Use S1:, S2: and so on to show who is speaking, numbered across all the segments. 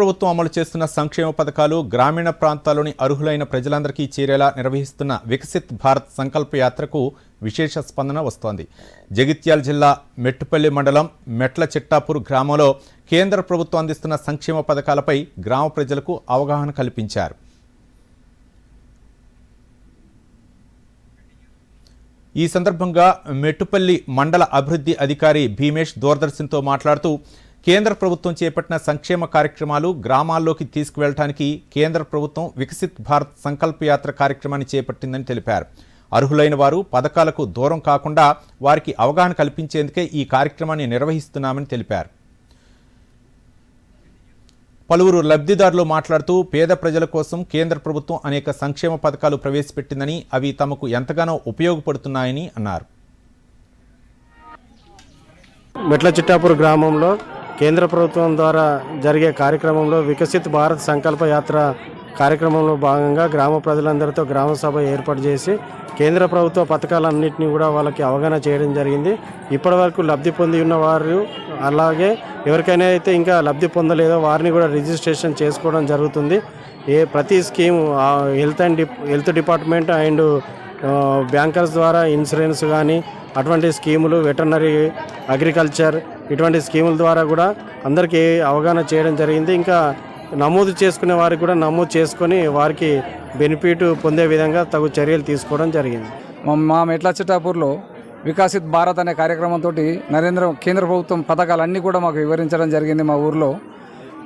S1: ప్రభుత్వం అమలు చేస్తున్న సంక్షేమ పథకాలు గ్రామీణ ప్రాంతాల్లోని అర్హులైన ప్రజలందరికీ చేరేలా నిర్వహిస్తున్న వికసిత్ భారత్ సంకల్ప యాత్రకు విశేష స్పందన వస్తోంది. జగిత్యాల జిల్లా మెట్టుపల్లి మండలం మెట్ల చిట్టాపూర్ గ్రామంలో కేంద్ర ప్రభుత్వం అందిస్తున్న సంక్షేమ పథకాలపై గ్రామ ప్రజలకు అవగాహన కల్పించారు. ఈ సందర్భంగా మెట్టుపల్లి మండల అభివృద్ధి అధికారి భీమేష్ దూరదర్శన్తో మాట్లాడుతూ కేంద్ర ప్రభుత్వం చేపట్టిన సంక్షేమ కార్యక్రమాలు గ్రామాల్లోకి తీసుకువెళ్ళటానికి కేంద్ర ప్రభుత్వం వికసిత్ భారత్ సంకల్ప యాత్ర కార్యక్రమాన్ని చేపట్టిందని తెలిపారు. అర్హులైన వారు పథకాలకు దూరం కాకుండా వారికి అవగాహన కల్పించేందుకే ఈ కార్యక్రమాన్ని నిర్వహిస్తున్నామని తెలిపారు. పలువురు లబ్ధిదారులు మాట్లాడుతూ పేద ప్రజల కోసం కేంద్ర ప్రభుత్వం అనేక సంక్షేమ పథకాలు ప్రవేశపెట్టిందని అవి తమకు ఎంతగానో ఉపయోగపడుతున్నాయని అన్నారు.
S2: మెట్ల చిట్టాపూర్ గ్రామంలో కేంద్ర ప్రభుత్వం ద్వారా జరిగే కార్యక్రమంలో వికసిత్ భారత్ సంకల్ప యాత్ర కార్యక్రమంలో భాగంగా గ్రామ ప్రజలందరితో గ్రామ సభ ఏర్పాటు చేసి కేంద్ర ప్రభుత్వ పథకాలన్నింటినీ కూడా వాళ్ళకి అవగాహన చేయడం జరిగింది. ఇప్పటివరకు లబ్ధి పొంది ఉన్న వారు అలాగే ఎవరికైనా అయితే ఇంకా లబ్ధి పొందలేదో వారిని కూడా రిజిస్ట్రేషన్ చేసుకోవడం జరుగుతుంది. ఏ ప్రతి scheme health and dep health department and bankers ద్వారా ఇన్సూరెన్స్ కానీ అటువంటి స్కీములు వెటర్నరీ అగ్రికల్చర్ ఇటువంటి స్కీముల ద్వారా కూడా అందరికీ అవగాహన చేయడం జరిగింది. ఇంకా నమోదు చేసుకునే వారికి కూడా నమోదు చేసుకొని వారికి బెనిఫిట్ పొందే విధంగా తగు చర్యలు తీసుకోవడం జరిగింది.
S3: మా మా మెట్ల చిట్టాపూర్లో వికాసిత్ భారత్ అనే కార్యక్రమంతో నరేంద్ర కేంద్ర ప్రభుత్వం పథకాలన్నీ కూడా మాకు వివరించడం జరిగింది మా ఊర్లో.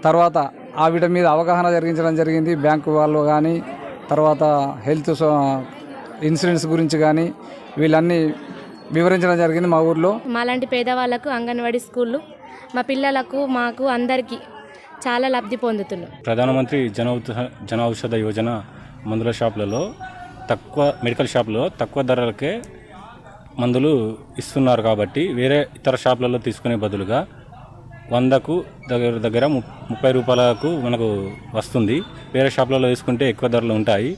S3: తర్వాత ఆవిడ మీద అవగాహన జరిగించడం జరిగింది. బ్యాంకు వాళ్ళు కానీ తర్వాత హెల్త్ సో- ఇన్సూరెన్స్ గురించి కానీ వీళ్ళన్నీ వివరించడం జరిగింది మా ఊర్లో.
S4: మాలాంటి పేదవాళ్ళకు అంగన్వాడీ స్కూళ్ళు మా పిల్లలకు మాకు అందరికీ చాలా లబ్ధి పొందుతున్నాం.
S5: ప్రధానమంత్రి జన జన ఔషధ యోజన మందుల షాపులలో తక్కువ మెడికల్ షాపులో తక్కువ ధరలకే మందులు ఇస్తున్నారు కాబట్టి వేరే ఇతర షాపులలో తీసుకునే బదులుగా వందకు దగ్గర దగ్గర ము- ముప్పై రూపాయలకు మనకు వస్తుంది. వేరే షాపులలో తీసుకుంటే ఎక్కువ ధరలు ఉంటాయి.